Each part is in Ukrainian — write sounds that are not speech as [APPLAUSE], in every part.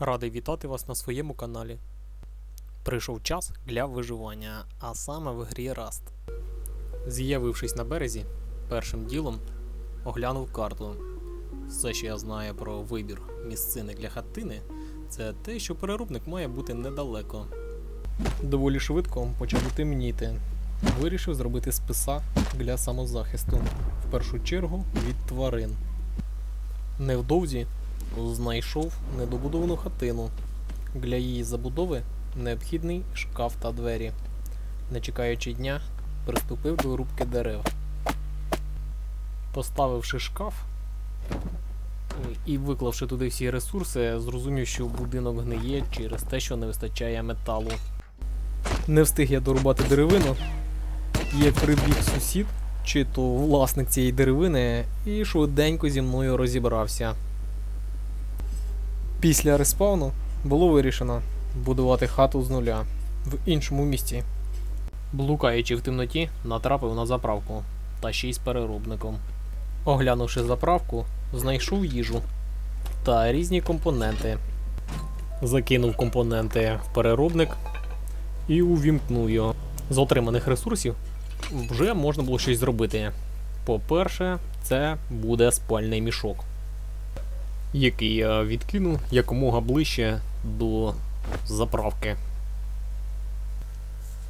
Радий вітати вас на своєму каналі. Прийшов час для виживання, а саме в грі Rust. З'явившись на березі, першим ділом оглянув карту. Все, що я знаю про вибір місцини для хатини, це те, що переробник має бути недалеко. Доволі швидко почало темніти. Вирішив зробити списа для самозахисту, в першу чергу від тварин. Невдовзі знайшов недобудовану хатину. Для її забудови необхідний шкаф та двері. Не чекаючи дня, приступив до рубки дерев. Поставивши шкаф і виклавши туди всі ресурси, зрозумів, що будинок гниє через те, що не вистачає металу. Не встиг я дорубати деревину, як прибіг сусід, чи то власник цієї деревини, і швиденько зі мною розібрався. Після респауну було вирішено будувати хату з нуля в іншому місті. Блукаючи в темноті, натрапив на заправку та ще й з переробником. Оглянувши заправку, знайшов їжу та різні компоненти. Закинув компоненти в переробник і увімкнув його. З отриманих ресурсів вже можна було щось зробити. По-перше, це буде спальний мішок який я відкину якомога ближче до заправки.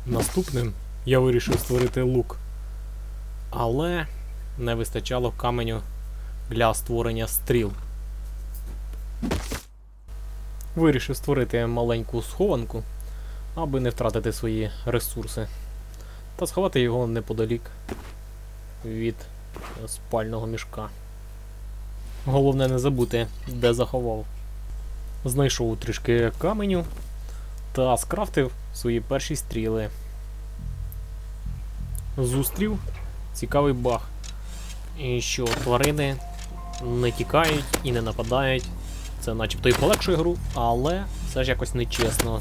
Наступним я вирішив створити лук, але не вистачало каменю для створення стріл. Вирішив створити маленьку схованку, аби не втратити свої ресурси, та сховати його неподалік від спального мішка. Головне не забути, де заховав. Знайшов трішки каменю та скрафтив свої перші стріли. Зустрів цікавий баг. І що тварини не тікають і не нападають. Це начебто і полегшує гру, але все ж якось нечесно.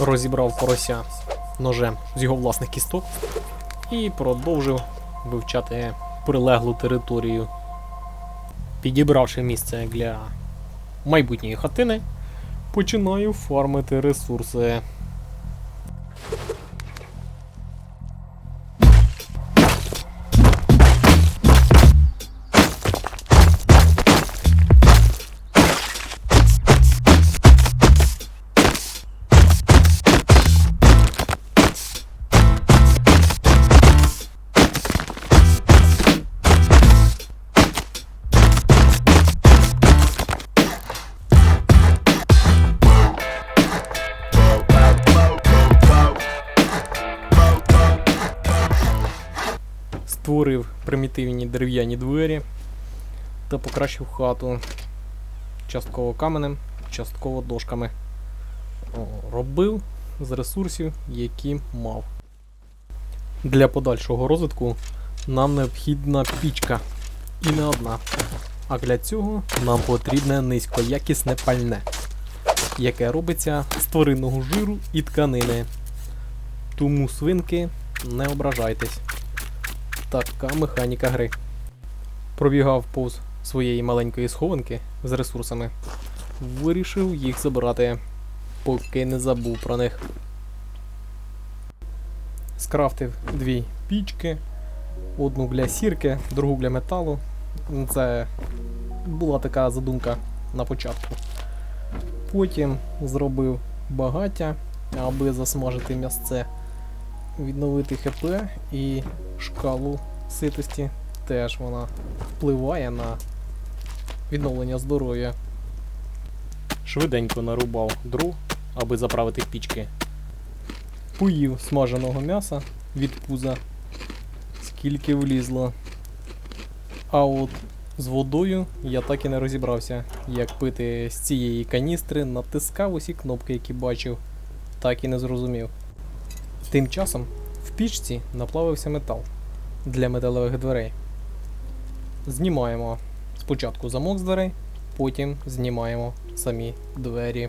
Розібрав порося ножем з його власних кісток і продовжив вивчати прилеглу територію. Підібравши місце для майбутньої хатини, починаю фармити ресурси. Створив примітивні дерев'яні двері та покращив хату частково каменем, частково дошками. Робив з ресурсів, які мав. Для подальшого розвитку нам необхідна пічка. І не одна. А для цього нам потрібне низькоякісне пальне, яке робиться з тваринного жиру і тканини. Тому свинки не ображайтесь. Така механіка гри. Пробігав повз своєї маленької схованки з ресурсами. Вирішив їх забрати, поки не забув про них. Скрафтив дві пічки, одну для сірки, другу для металу. Це була така задумка на початку. Потім зробив багаття, аби засмажити м'ясце, відновити ХП і шкалу ситості теж вона впливає на відновлення здоров'я. Швиденько нарубав дров, аби заправити пічки. Поїв смаженого м'яса від пуза, скільки влізло. А от з водою я так і не розібрався, як пити з цієї каністри, натискав усі кнопки, які бачив, так і не зрозумів. Тим часом в пічці наплавився метал для металевих дверей. Знімаємо спочатку замок з дверей, потім знімаємо самі двері.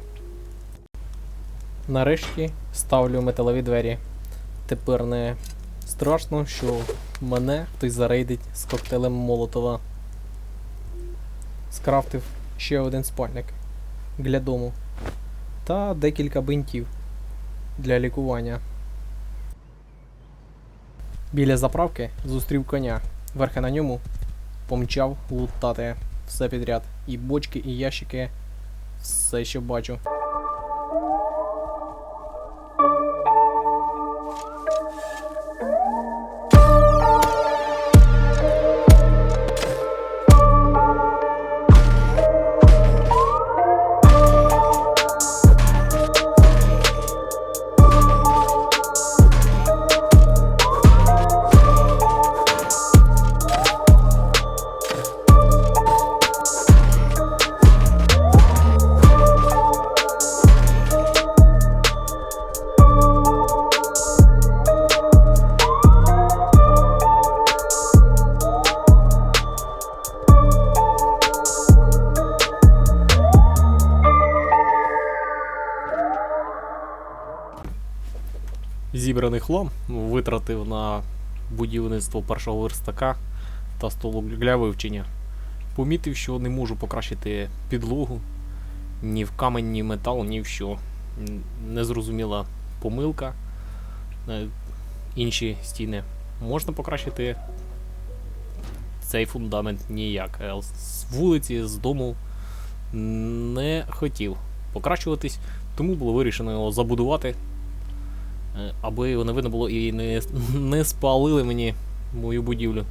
Нарешті ставлю металеві двері. Тепер не страшно, що мене хтось зарейдить з коктейлем Молотова. Скрафтив ще один спальник. для дому та декілька бинтів для лікування. Біля заправки зустрів коня. Верхи на ньому помчав лутати все підряд. І бочки, і ящики. Все, що бачу. Зібраний хлам витратив на будівництво першого верстака та столу для вивчення. Помітив, що не можу покращити підлогу ні в камень, ні в метал, ні в що. Незрозуміла помилка. Е, Інші стіни можна покращити. Цей фундамент ніяк. Е, З вулиці, з дому не хотів покращуватись, тому було вирішено його забудувати аби не видно було і не, [LAUGHS] не спалили мені мою будівлю.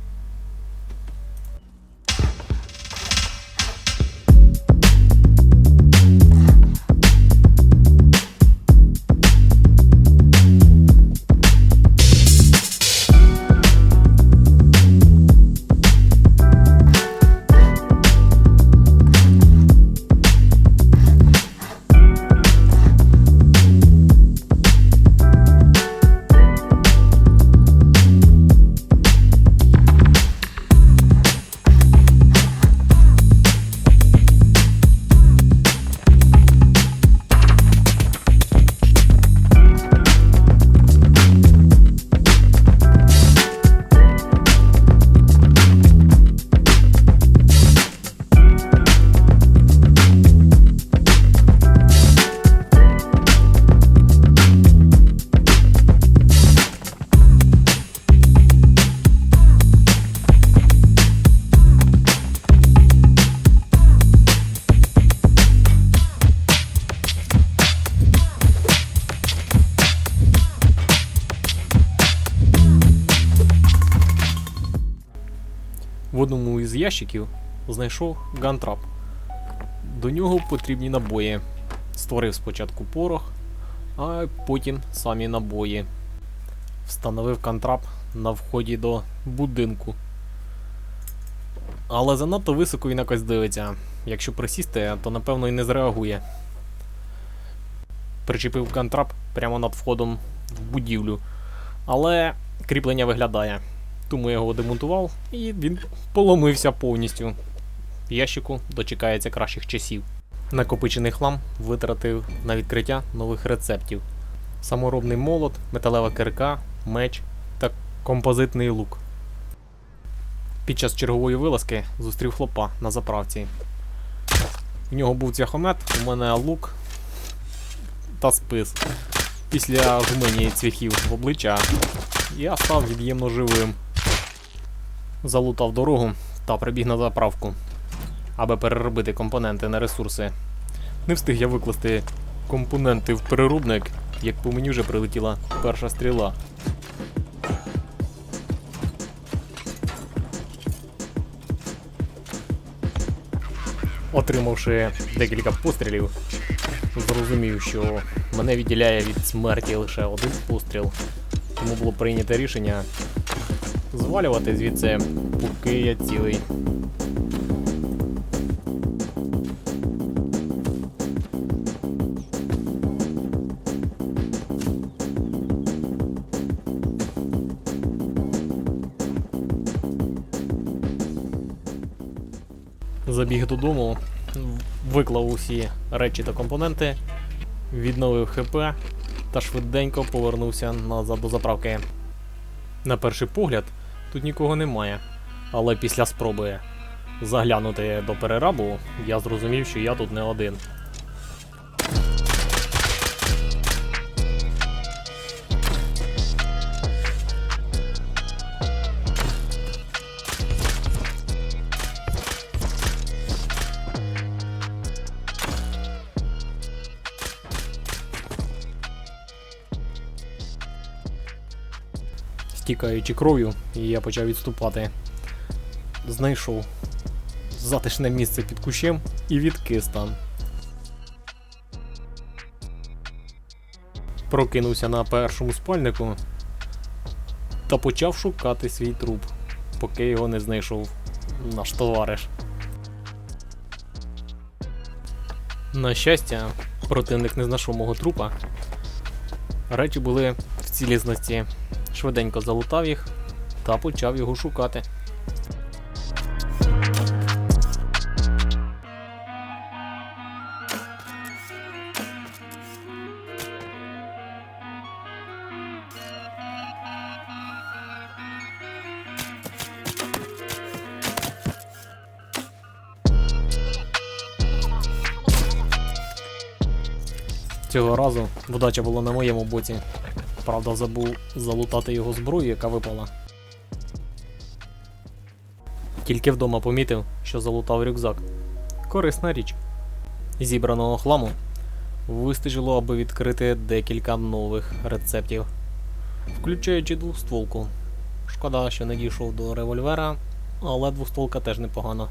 Ящиків знайшов гантрап. До нього потрібні набої. Створив спочатку порох, а потім самі набої. Встановив кантрап на вході до будинку. Але занадто високо він якось дивиться. Якщо присісти, то напевно і не зреагує. Причепив кантрап прямо над входом в будівлю. Але кріплення виглядає. Тому я його демонтував і він поломився повністю. Ящику дочекається кращих часів. Накопичений хлам витратив на відкриття нових рецептів: саморобний молот, металева кирка, меч та композитний лук. Під час чергової вилазки зустрів хлопа на заправці. У нього був цвяхомет, у мене лук та спис. Після жмені цвяхів в обличчя я став від'ємно живим. Залутав дорогу та прибіг на заправку, аби переробити компоненти на ресурси. Не встиг я викласти компоненти в переробник, як по мені вже прилетіла перша стріла. Отримавши декілька пострілів, зрозумів, що мене відділяє від смерті лише один постріл. Тому було прийнято рішення звалювати звідси, поки я цілий. Забіг додому, виклав усі речі та компоненти, відновив ХП та швиденько повернувся назад до заправки. На перший погляд тут нікого немає, але після спроби заглянути до перерабу, я зрозумів, що я тут не один. Стікаючи кров'ю, і я почав відступати. Знайшов затишне місце під кущем і відкис там. Прокинувся на першому спальнику та почав шукати свій труп, поки його не знайшов наш товариш. На щастя, противник не знайшов мого трупа. Речі були в цілісності. Швиденько залутав їх та почав його шукати. Цього разу вдача була на моєму боці. Правда, забув залутати його зброю, яка випала. Тільки вдома помітив, що залутав рюкзак. Корисна річ. Зібраного хламу вистачило, аби відкрити декілька нових рецептів, включаючи двохстволку. Шкода, що не дійшов до револьвера, але двохстволка теж непогана.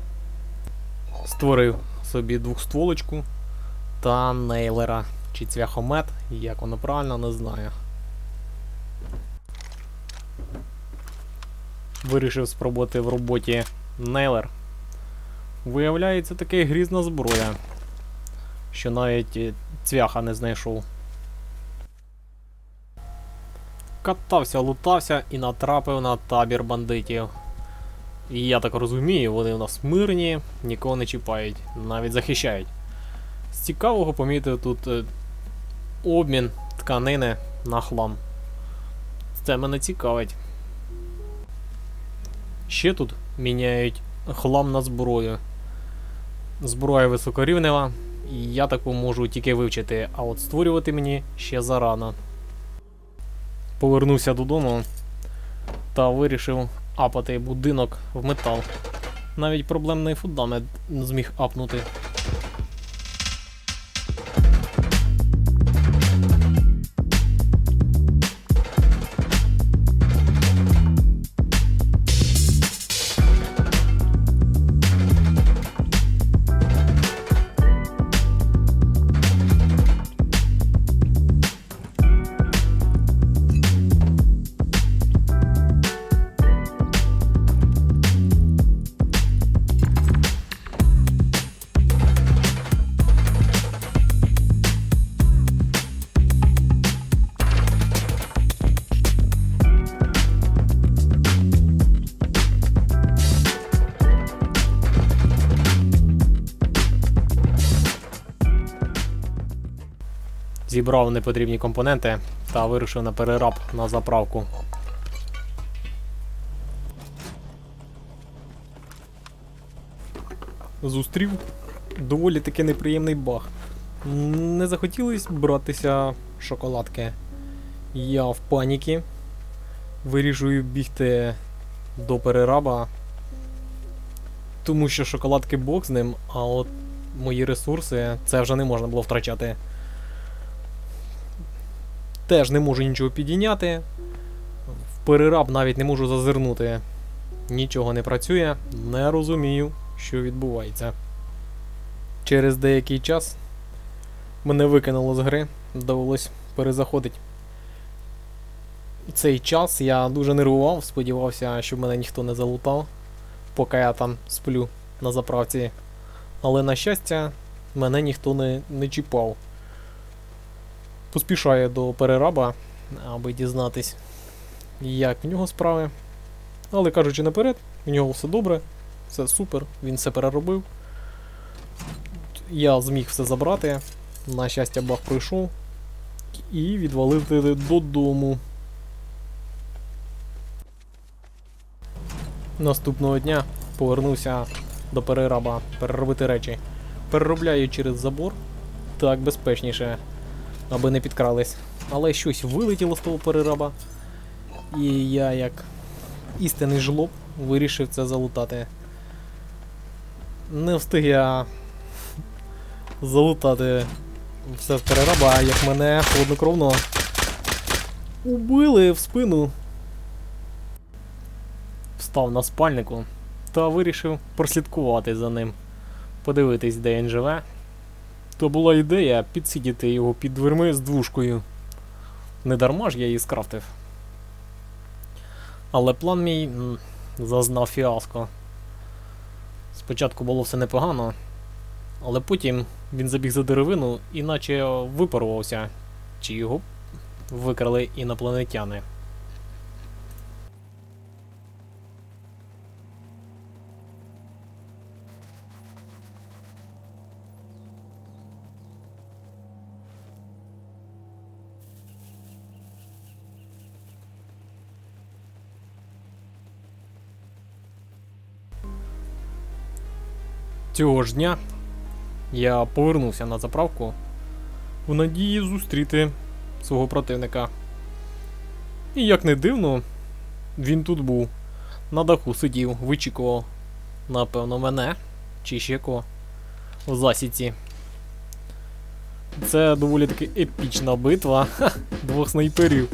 Створив собі двохстволочку та нейлера чи цвяхомет, як воно правильно, не знаю. Вирішив спробувати в роботі нейлер. Виявляється, таки грізна зброя, що навіть е, цвяха не знайшов. Катався, лутався і натрапив на табір бандитів. І я так розумію, вони у нас мирні, нікого не чіпають, навіть захищають. З цікавого помітив тут е, обмін тканини на хлам. Це мене цікавить. Ще тут міняють хлам на зброю. Зброя високорівнева, і я таку можу тільки вивчити, а от створювати мені ще зарано. Повернувся додому та вирішив апати будинок в метал. Навіть проблемний фундамент зміг апнути. Зібрав непотрібні компоненти та вирушив на перераб на заправку. Зустрів доволі таки неприємний баг. Не захотілось братися шоколадки. Я в паніки. Вирішую бігти до перераба. Тому що шоколадки бог з ним, а от мої ресурси це вже не можна було втрачати. Теж не можу нічого підійняти. В перераб навіть не можу зазирнути. Нічого не працює, не розумію, що відбувається. Через деякий час мене викинуло з гри, довелось перезаходити. Цей час я дуже нервував, сподівався, що мене ніхто не залутав, поки я там сплю на заправці. Але на щастя, мене ніхто не, не чіпав поспішає до перераба, аби дізнатись, як в нього справи. Але кажучи наперед, у нього все добре, все супер, він все переробив. Я зміг все забрати. На щастя, баг пройшов і відвалив додому. Наступного дня повернувся до перераба переробити речі. Переробляю через забор, так безпечніше аби не підкрались. Але щось вилетіло з того перераба. І я, як істинний жлоб, вирішив це залутати. Не встиг я залутати все з перераба, як мене холоднокровно убили в спину. став на спальнику та вирішив прослідкувати за ним, подивитись, де він живе. То була ідея підсидіти його під дверми з двушкою. Не дарма ж я її скрафтив. Але план мій зазнав фіаско. Спочатку було все непогано, але потім він забіг за деревину і наче випарувався, чи його викрали інопланетяни. Цього ж дня я повернувся на заправку в надії зустріти свого противника. І як не дивно, він тут був. На даху сидів, вичікував, напевно, мене чи ще кого в засіці. Це доволі таки епічна битва [LAUGHS] двох снайперів.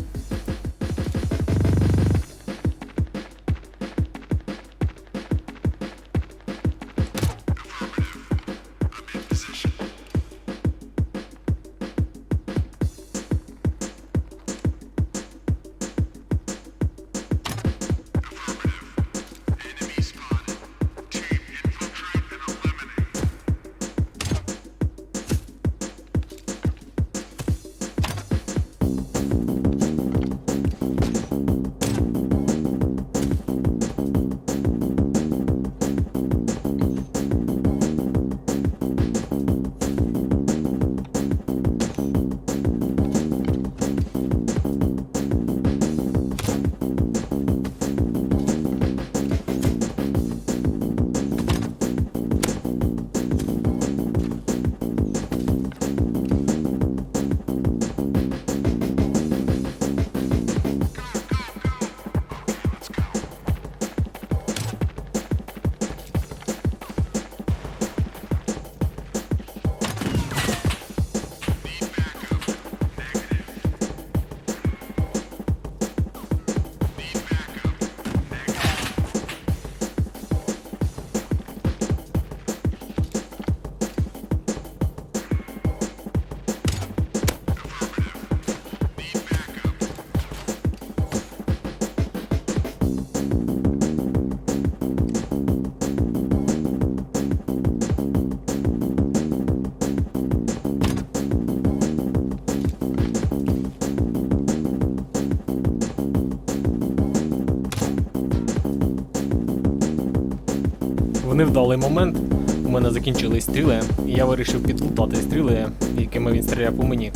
Невдалий момент у мене закінчились стріли, і я вирішив підлутати стріли, якими він стріляв по мені.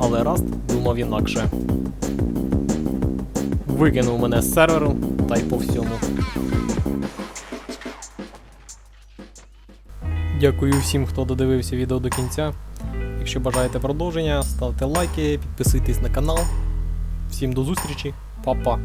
Але Раст думав інакше. Викинув мене з серверу та й по всьому. Дякую всім, хто додивився відео до кінця. Якщо бажаєте продовження, ставте лайки, підписуйтесь на канал. Всім до зустрічі, па-па!